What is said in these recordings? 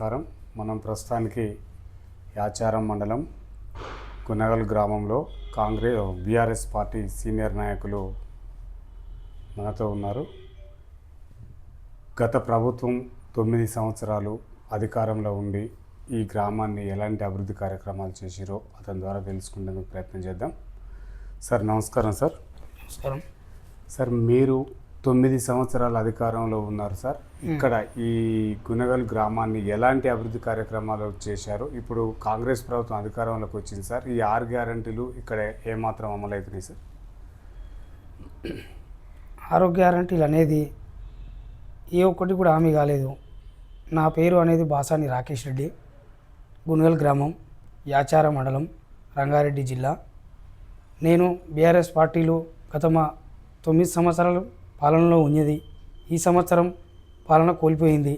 నమస్కారం. మనం ప్రస్తుతానికి యాచారం మండలం గునగల్ గ్రామంలో కాంగ్రెస్ బీఆర్ఎస్ పార్టీ సీనియర్ నాయకులు మనతో ఉన్నారు. గత ప్రభుత్వం తొమ్మిది సంవత్సరాలు అధికారంలో ఉండి ఈ గ్రామాన్ని ఎలాంటి అభివృద్ధి కార్యక్రమాలు చేసిరో అతని ద్వారా తెలుసుకునేందుకు ప్రయత్నం చేద్దాం. సార్ నమస్కారం సార్. నమస్కారం. సార్ మీరు తొమ్మిది సంవత్సరాల అధికారంలో ఉన్నారు సార్. ఇక్కడ ఈ గుణగల్ గ్రామాన్ని ఎలాంటి అభివృద్ధి కార్యక్రమాలు చేశారు? ఇప్పుడు కాంగ్రెస్ ప్రభుత్వం అధికారంలోకి వచ్చింది సార్. ఈ ఆరు గ్యారంటీలు ఇక్కడ ఏమాత్రం అమలవుతున్నాయి సార్? ఆరోగ్య గ్యారంటీలు అనేది ఏ ఒక్కటి కూడా హామీ కాలేదు. నా పేరు అనేది బాసాని రాకేష్ రెడ్డి. గుణగల్ గ్రామం యాచార మండలం రంగారెడ్డి జిల్లా. నేను బీఆర్ఎస్ పార్టీలో గత మా తొమ్మిది సంవత్సరాలు పాలనలో ఉన్నది. ఈ సంవత్సరం పాలన కోల్పోయింది.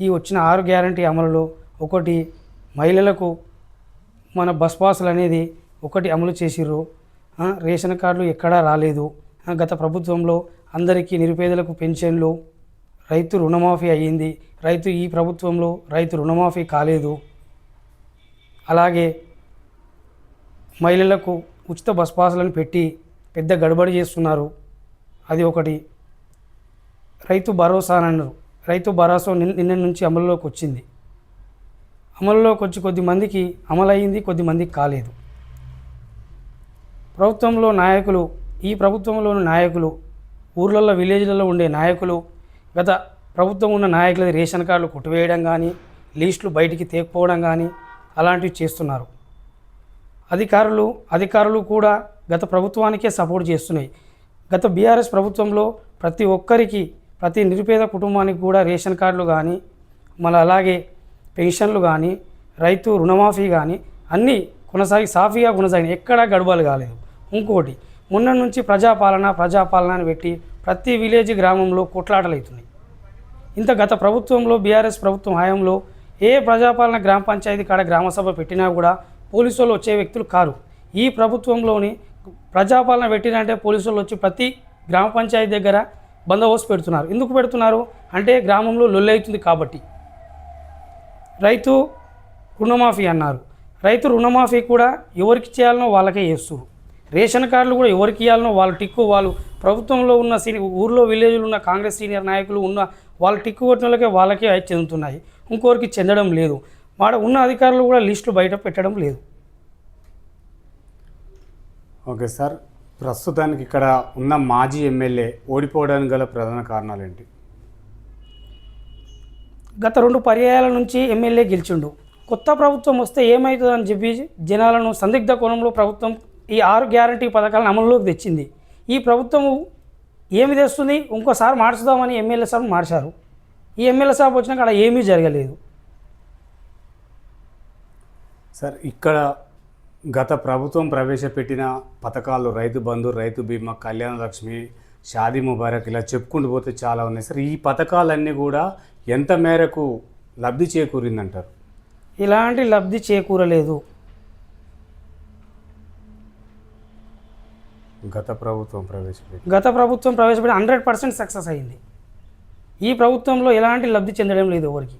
ఈ వచ్చిన ఆరు గ్యారంటీ అమలులో ఒకటి మహిళలకు మన బస్ పాసులు అనేది ఒకటి అమలు చేసిర్రు. రేషన్ కార్డులు ఎక్కడా రాలేదు. గత ప్రభుత్వంలో అందరికీ నిరుపేదలకు పెన్షన్లు రైతు రుణమాఫీ అయ్యింది. రైతు ఈ ప్రభుత్వంలో రైతు రుణమాఫీ కాలేదు. అలాగే మహిళలకు ఉచిత బస్ పాసులను పెట్టి పెద్ద గడబడి చేస్తున్నారు. అది ఒకటి. రైతు భరోసా అని అన్నారు. రైతు భరోసా నిన్న నిన్న నుంచి అమలులోకి వచ్చింది. అమలులోకి వచ్చి కొద్ది మందికి అమలయ్యింది కొద్ది మందికి కాలేదు. ప్రభుత్వంలో నాయకులు ఈ ప్రభుత్వంలోని నాయకులు ఊర్లలో విలేజ్లలో ఉండే నాయకులు గత ప్రభుత్వం ఉన్న నాయకులది రేషన్ కార్డులు కొట్టివేయడం కానీ లీస్టులు బయటికి తేకపోవడం కానీ అలాంటివి చేస్తున్నారు. అధికారులు అధికారులు కూడా గత ప్రభుత్వానికే సపోర్ట్ చేస్తున్నాయి. గత బీఆర్ఎస్ ప్రభుత్వంలో ప్రతి ఒక్కరికి ప్రతి నిరుపేద కుటుంబానికి కూడా రేషన్ కార్డులు కానీ మళ్ళీ అలాగే పెన్షన్లు కానీ రైతు రుణమాఫీ కానీ అన్నీ కొనసాగి సాఫీగా కొనసాగినాయి ఎక్కడా గడబలు కాలేదు. ఇంకోటి మొన్న నుంచి ప్రజాపాలన ప్రజాపాలన అని పెట్టి ప్రతి విలేజ్ గ్రామంలో కొట్లాటలు అవుతున్నాయి ఇంత గత ప్రభుత్వంలో బీఆర్ఎస్ ప్రభుత్వం హయాంలో ఏ ప్రజాపాలన గ్రామ పంచాయతీ కాడ గ్రామ సభ పెట్టినా కూడా పోలీసు వాళ్ళు వచ్చే వ్యక్తులు కారు. ఈ ప్రభుత్వంలోని ప్రజాపాలన పెట్టినంటే పోలీసు వాళ్ళు వచ్చి ప్రతి గ్రామ పంచాయతీ దగ్గర బందోబస్తు పెడుతున్నారు. ఎందుకు పెడుతున్నారు? అంటే గ్రామంలో లొల్లి అవుతుంది కాబట్టి. రైతు రుణమాఫీ అన్నారు. రైతు రుణమాఫీ కూడా ఎవరికి చేయాలనో వాళ్ళకే చేస్తారు రేషన్ కార్డులు కూడా ఎవరికి ఇవ్వాలనో వాళ్ళ టిక్కు వాళ్ళు ప్రభుత్వంలో ఉన్న సీని ఊర్లో విలేజ్లో ఉన్న కాంగ్రెస్ సీనియర్ నాయకులు ఉన్న వాళ్ళ టిక్కు కొట్టినలకే వాళ్ళకే చెందుతున్నాయి. ఇంకోరికి చెందడం లేదు. వాడ ఉన్న అధికారులు కూడా లిస్టులు బయట పెట్టడం లేదు. Okay sir. ప్రస్తుతానికి ఇక్కడ ఉన్న మాజీ ఎమ్మెల్యే ఓడిపోవడానికి గల ప్రధాన కారణాలు ఏంటి గత రెండు పర్యాయాల నుంచి ఎమ్మెల్యే గెలిచిండు. కొత్త ప్రభుత్వం వస్తే ఏమవుతుందని చెప్పి జనాలను సందిగ్ధ కోణంలో ప్రభుత్వం ఈ ఆరు గ్యారంటీ పథకాలను అమలులోకి తెచ్చింది. ఈ ప్రభుత్వం ఏమి తెస్తుంది? ఇంకోసారి మార్చుదామని ఎమ్మెల్యే సాబ్ మార్చారు. ఈ ఎమ్మెల్యే సాబ్ వచ్చినాక అక్కడ ఏమీ జరగలేదు. సార్ ఇక్కడ గత ప్రభుత్వం ప్రవేశపెట్టిన పథకాలు రైతు బంధు రైతు బీమా కళ్యాణ లక్ష్మి షాదీ ముబారక్ ఇలా చెప్పుకుంటూ పోతే చాలా ఉన్నాయి. సార్ ఈ పథకాలన్నీ కూడా ఎంత మేరకు లబ్ధి చేకూరిందంటారు? ఇలాంటి లబ్ధి చేకూరలేదు. గత ప్రభుత్వం ప్రవేశపెట్టి గత ప్రభుత్వం ప్రవేశపెట్టి హండ్రెడ్ పర్సెంట్ సక్సెస్ అయింది. ఈ ప్రభుత్వంలో ఎలాంటి లబ్ధి చెందడం లేదు ఎవరికి.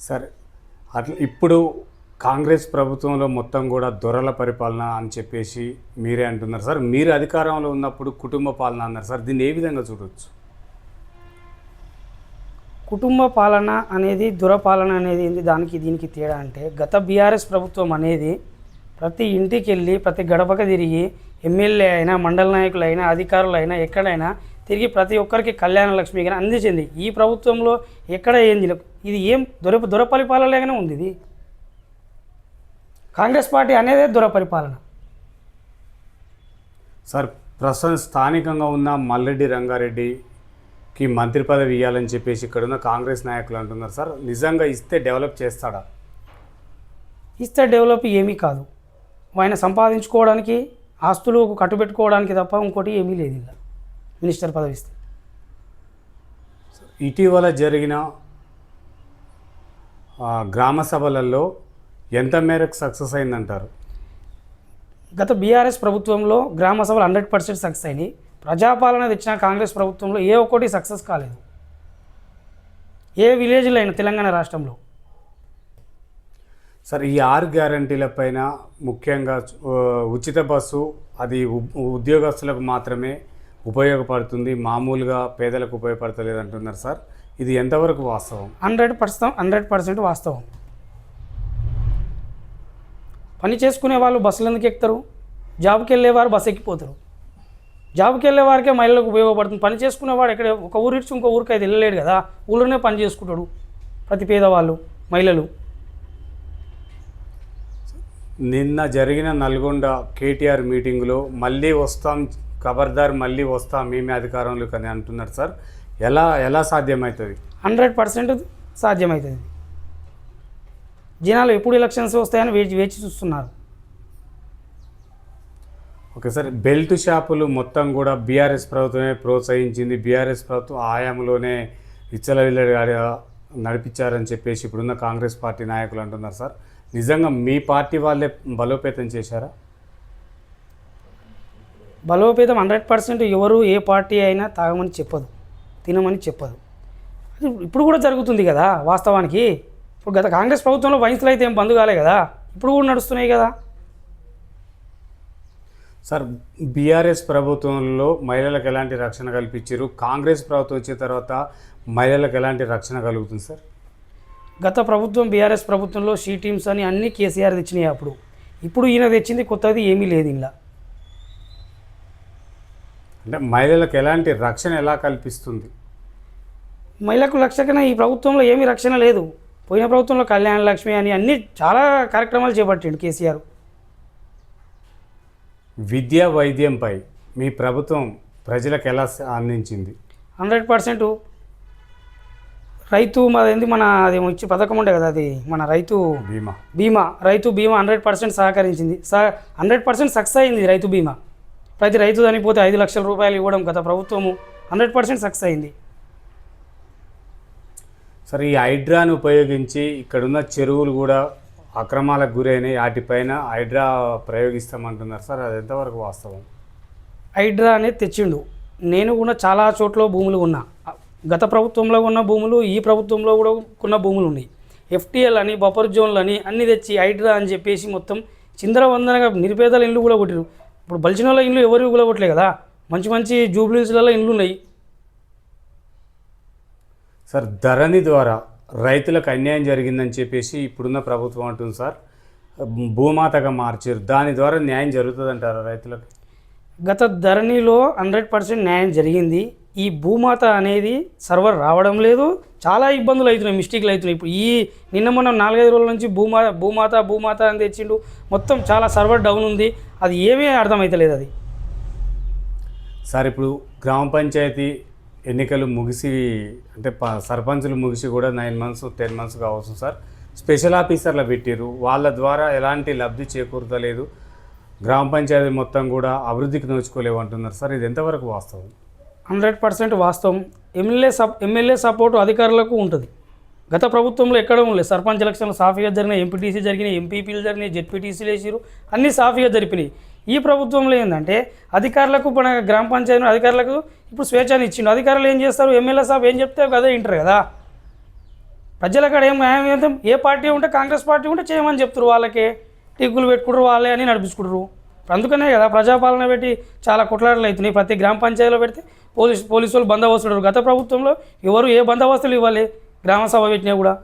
సరే అట్లా ఇప్పుడు కాంగ్రెస్ ప్రభుత్వంలో మొత్తం కూడా దొరల పరిపాలన అని చెప్పేసి మీరే అంటున్నారు సార్. మీరు అధికారంలో ఉన్నప్పుడు కుటుంబ పాలన అన్నారు సార్. దీన్ని ఏ విధంగా చూడవచ్చు కుటుంబ పాలన అనేది దురపాలన అనేది ఏంది? దానికి దీనికి తేడా అంటే గత బీఆర్ఎస్ ప్రభుత్వం అనేది ప్రతి ఇంటికి వెళ్ళి ప్రతి గడపక తిరిగి ఎమ్మెల్యే అయినా మండల నాయకులైనా అధికారులైనా అధికారులు అయినా ఎక్కడైనా తిరిగి ప్రతి ఒక్కరికి కళ్యాణ లక్ష్మి కానీ అందించింది. ఈ ప్రభుత్వంలో ఎక్కడ ఏంది లేదు. ఇది ఏం దొర దొరపరిపాలనగానే ఉంది ఇది. కాంగ్రెస్ పార్టీ అనేదే దొరపరిపాలన. సార్ ప్రస్తుతం స్థానికంగా ఉన్న మల్లెడ్డి రంగారెడ్డికి మంత్రి పదవి ఇవ్వాలని చెప్పేసి ఇక్కడ ఉన్న కాంగ్రెస్ నాయకులు అంటున్నారు సార్. నిజంగా ఇస్తే డెవలప్ చేస్తాడా? ఇస్తే డెవలప్ ఏమీ కాదు. ఆయన సంపాదించుకోవడానికి ఆస్తులు కట్టుబెట్టుకోవడానికి తప్ప ఇంకోటి ఏమీ లేదు. ఇలా మినిస్టర్ పదవి ఇస్తే ఇటీవల జరిగిన గ్రామ సభలలో ఎంత మేరకు సక్సెస్ అయిందంటారు? గత బీఆర్ఎస్ ప్రభుత్వంలో గ్రామ సభలు హండ్రెడ్ పర్సెంట్ సక్సెస్ అయినాయి. ప్రజాపాలన తెచ్చిన కాంగ్రెస్ ప్రభుత్వంలో ఏ ఒక్కటి సక్సెస్ కాలేదు. ఏ విలేజ్లో అయినా తెలంగాణ రాష్ట్రంలో. సార్ ఈ ఆరు గ్యారంటీల పైన ముఖ్యంగా ఉచిత బస్సు అది ఉద్యోగస్తులకు మాత్రమే ఉపయోగపడుతుంది. మామూలుగా పేదలకు ఉపయోగపడతలేదు అంటున్నారు సార్. ఇది ఎంతవరకు వాస్తవం? హండ్రెడ్ పర్సెంట్ హండ్రెడ్ పర్సెంట్ వాస్తవం. పని చేసుకునే వాళ్ళు బస్సులు ఎందుకు ఎక్కుతారు? జాబ్కి వెళ్ళేవారు బస్సు ఎక్కిపోతారు. జాబ్కి వెళ్ళే వారికే మహిళలకు ఉపయోగపడుతుంది. పని చేసుకునేవాడు ఎక్కడ ఒక ఊరి నుంచి ఇంకో ఊరికి అయితే వెళ్ళలేడు కదా. ఊళ్ళోనే పని చేసుకుంటాడు ప్రతి పేదవాళ్ళు మహిళలు. నిన్న జరిగిన నల్గొండ కేటీఆర్ మీటింగ్లో మళ్ళీ వస్తాం ఖబర్దార్ మళ్ళీ వస్తాం మేమే అధికారంలోకి అని అంటున్నారు సార్. ఎలా ఎలా సాధ్యమవుతుంది హండ్రెడ్ పర్సెంట్ సాధ్యమవుతుంది జనాలు ఎప్పుడు ఎలక్షన్స్ వస్తాయని వేచి వేచి చూస్తున్నారు. ఓకే సార్ బెల్ట్ షాపులు మొత్తం కూడా బీఆర్ఎస్ ప్రభుత్వమే ప్రోత్సహించింది. బీఆర్ఎస్ ప్రభుత్వం ఆయాంలోనే విచ్చలవిల్లడిగా నడిపించారని చెప్పేసి ఇప్పుడున్న కాంగ్రెస్ పార్టీ నాయకులు అంటున్నారు సార్. నిజంగా మీ పార్టీ వాళ్ళే బలోపేతం చేశారా? బలోపేతం హండ్రెడ్ పర్సెంట్ ఎవరు ఏ పార్టీ అయినా తాగమని చెప్పదు తినమని చెప్పదు. అది ఇప్పుడు కూడా జరుగుతుంది కదా వాస్తవానికి. ఇప్పుడు గత కాంగ్రెస్ ప్రభుత్వంలో వయసులో అయితే ఏం బంద్ కాలే కదా ఇప్పుడు కూడా నడుస్తున్నాయి కదా. సార్ బీఆర్ఎస్ ప్రభుత్వంలో మహిళలకు ఎలాంటి రక్షణ కల్పించారు? కాంగ్రెస్ ప్రభుత్వం వచ్చిన తర్వాత మహిళలకు ఎలాంటి రక్షణ కలుగుతుంది సార్? గత ప్రభుత్వం బీఆర్ఎస్ ప్రభుత్వంలో షీ టీమ్స్ అని అన్ని కేసీఆర్ తెచ్చినాయి అప్పుడు. ఇప్పుడు ఈయన తెచ్చింది కొత్తది ఏమీ లేదు ఇలా అంటే మహిళలకు ఎలాంటి రక్షణ ఎలా కల్పిస్తుంది? మహిళకు రక్షణ ఈ ప్రభుత్వంలో ఏమీ రక్షణ లేదు. పోయిన ప్రభుత్వంలో కళ్యాణ లక్ష్మి అని అన్ని చాలా కార్యక్రమాలు చేపట్టిండు కేసీఆర్. విద్యా వైద్యంపై మీ ప్రభుత్వం ప్రజలకు ఎలా అందించింది? Hundred percent. రైతు మాది మన అది ఇచ్చి పథకం ఉండే కదా అది మన రైతు బీమా. బీమా. రైతు బీమా హండ్రెడ్ పర్సెంట్ సహకరించింది. స హండ్రెడ్ పర్సెంట్ సక్సెస్ అయింది రైతు బీమా. ప్రతి రైతు చనిపోతే ఐదు లక్షల రూపాయలు ఇవ్వడం గత ప్రభుత్వము. హండ్రెడ్ పర్సెంట్ సక్సెస్ అయింది. సరే ఈ హైడ్రాను ఉపయోగించి ఇక్కడున్న చెరువులు కూడా అక్రమాలకు గురైనాయి. వాటిపైన హైడ్రా ప్రయోగిస్తామంటున్నారు. సార్ అది ఎంతవరకు వాస్తవం? హైడ్రా అనేది తెచ్చిండు. నేను కూడా చాలా చోట్ల భూములు ఉన్నా గత ప్రభుత్వంలో ఉన్న భూములు ఈ ప్రభుత్వంలో కూడా ఉన్న భూములు ఉన్నాయి. ఎఫ్టీఎల్ అని బఫర్ జోన్లు అని అన్ని తెచ్చి హైడ్రా అని చెప్పేసి మొత్తం చిందరవందనగా నిరుపేదల ఇండ్లు కూడా కొట్టిరు ఇప్పుడు బలిచిన వాళ్ళ ఇండ్లు ఎవరు కూడా కొట్టలే కదా. మంచి మంచి జూబ్లీస్లలో ఇండ్లు ఉన్నాయి సార్ ధరణి ద్వారా రైతులకు అన్యాయం జరిగిందని చెప్పేసి ఇప్పుడున్న ప్రభుత్వం అంటుంది సార్. భూమాతగా మార్చారు. దాని ద్వారా న్యాయం జరుగుతుంది అంటారా రైతులకు? గత ధరణిలో హండ్రెడ్ పర్సెంట్ న్యాయం జరిగింది. ఈ భూమాత అనేది సర్వర్ రావడం లేదు. చాలా ఇబ్బందులు అవుతున్నాయి మిస్టేక్లు అవుతున్నాయి. ఇప్పుడు ఈ నిన్న మనం నాలుగైదు రోజుల నుంచి భూమా భూమాత భూమాత అని తెచ్చిండు. మొత్తం చాలా సర్వర్ డౌన్ ఉంది. అది ఏమీ అర్థమవుతలేదు అది. సార్ ఇప్పుడు గ్రామ పంచాయతీ ఎన్నికలు ముగిసి అంటే ప- సర్పంచులు ముగిసి కూడా నైన్ మంత్స్ టెన్ మంత్స్ కావచ్చు సార్. స్పెషల్ ఆఫీసర్లు పెట్టారు వాళ్ళ ద్వారా ఎలాంటి లబ్ధి చేకూరతలేదు. గ్రామ పంచాయతీ మొత్తం కూడా అభివృద్ధికి నోచుకోలేవు అంటున్నారు సార్. ఇది ఎంతవరకు వాస్తవం? హండ్రెడ్ పర్సెంట్ వాస్తవం. ఎమ్మెల్యే సప్ ఎమ్మెల్యే సపోర్టు అధికారులకు ఉంటుంది. గత ప్రభుత్వంలో ఎక్కడ ఉండలేదు సర్పంచ్ ఎలక్షన్లు సాఫీగా జరిగినాయి ఎంపీటీసీ జరిగినాయి ఎంపీపీలు జరిగినాయి జెడ్పీటీసీలు వేసారు అన్నీ సాఫీగా జరిపినాయి. ఈ ప్రభుత్వంలో ఏంటంటే అధికారులకు మన గ్రామ పంచాయతీ అధికారులకు ఇప్పుడు స్వేచ్ఛని ఇచ్చిండు. అధికారులు ఏం చేస్తారు? ఎమ్మెల్యే సాబ్ ఏం చెప్తే అదే వింటారు కదా. ప్రజల కాడ ఏం న్యాయం ఏ పార్టీ ఉంటే కాంగ్రెస్ పార్టీ ఉంటే చేయమని చెప్తారు వాళ్ళకే. టిక్కులు పెట్టుకుంటారు వాళ్ళే అని నడిపించుకుంటారు. అందుకనే కదా ప్రజాపాలన పెట్టి చాలా కొట్లాటలు అవుతున్నాయి. ప్రతి గ్రామ పంచాయతీలో పెడితే పోలీస్ పోలీసు వాళ్ళు బందోబస్తులు. గత ప్రభుత్వంలో ఎవరు ఏ బందోబస్తులు ఇవ్వాలి? గ్రామ సభ పెట్టినా కూడా.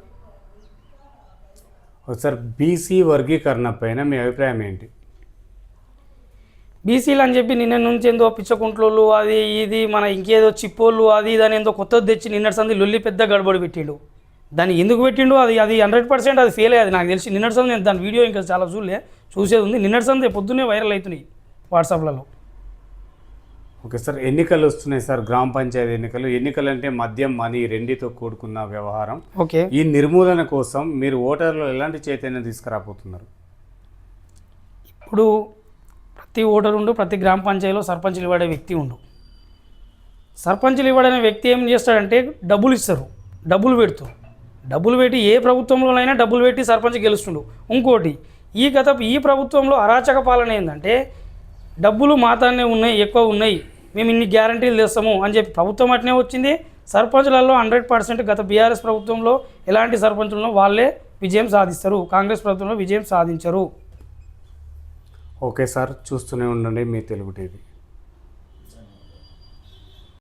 సార్ బీసీ వర్గీకరణ పైన మీ అభిప్రాయం ఏంటి? బీసీలు అని చెప్పి నిన్న నుంచి ఏందో పిచ్చకుంట్లోళ్ళు అది ఇది మన ఇంకేదో చిప్పోళ్ళు అది ఇది అని ఏందో కొత్తది తెచ్చి నిన్నటి సంది లొల్లి పెద్ద గడబడి పెట్టిండు. దాన్ని ఎందుకు పెట్టిండు? అది అది హండ్రెడ్ పర్సెంట్ అది ఫెయిల్ అయ్యేది నాకు తెలిసి. నిన్నటి సంది నేను దాని వీడియో ఇంకా చాలా చూడలే. చూసేది ఉంది. నిన్నటి సంది పొద్దున్నే వైరల్ అవుతున్నాయి వాట్సాప్లలో. ఓకే సార్ ఎన్నికలు వస్తున్నాయి సార్ గ్రామ పంచాయతీ ఎన్నికలు. ఎన్నికలు అంటే మద్యం మనీ రెండితో కూడుకున్న వ్యవహారం. ఓకే. ఈ నిర్మూలన కోసం మీరు ఓటర్లు ఎలాంటి చైతన్యం తీసుకురాబోతున్నారు? ఇప్పుడు ప్రతి ఓటరు ఉండు ప్రతి గ్రామ పంచాయతీలో సర్పంచ్లు ఇవ్వడే వ్యక్తి ఉండు. సర్పంచ్లు ఇవ్వడనే వ్యక్తి ఏం చేస్తాడంటే డబ్బులు ఇస్తారు డబ్బులు పెడతారు డబ్బులు పెట్టి ఏ ప్రభుత్వంలోనైనా డబ్బులు పెట్టి సర్పంచ్ గెలుస్తుండు. ఇంకోటి ఈ గత ఈ ప్రభుత్వంలో అరాచక పాలన ఏంటంటే డబ్బులు మాతానే ఉన్నాయి ఎక్కువ ఉన్నాయి మేము ఇన్ని గ్యారంటీలు తెస్తాము అని చెప్పి ప్రభుత్వం అట్నే వచ్చింది. సర్పంచ్లలో హండ్రెడ్ పర్సెంట్ గత బీఆర్ఎస్ ప్రభుత్వంలో ఎలాంటి సర్పంచులను వాళ్ళే విజయం సాధిస్తారు. కాంగ్రెస్ ప్రభుత్వంలో విజయం సాధించరు. ఓకే సార్ చూస్తూనే ఉండండి మీ తెలుగు టీవీ.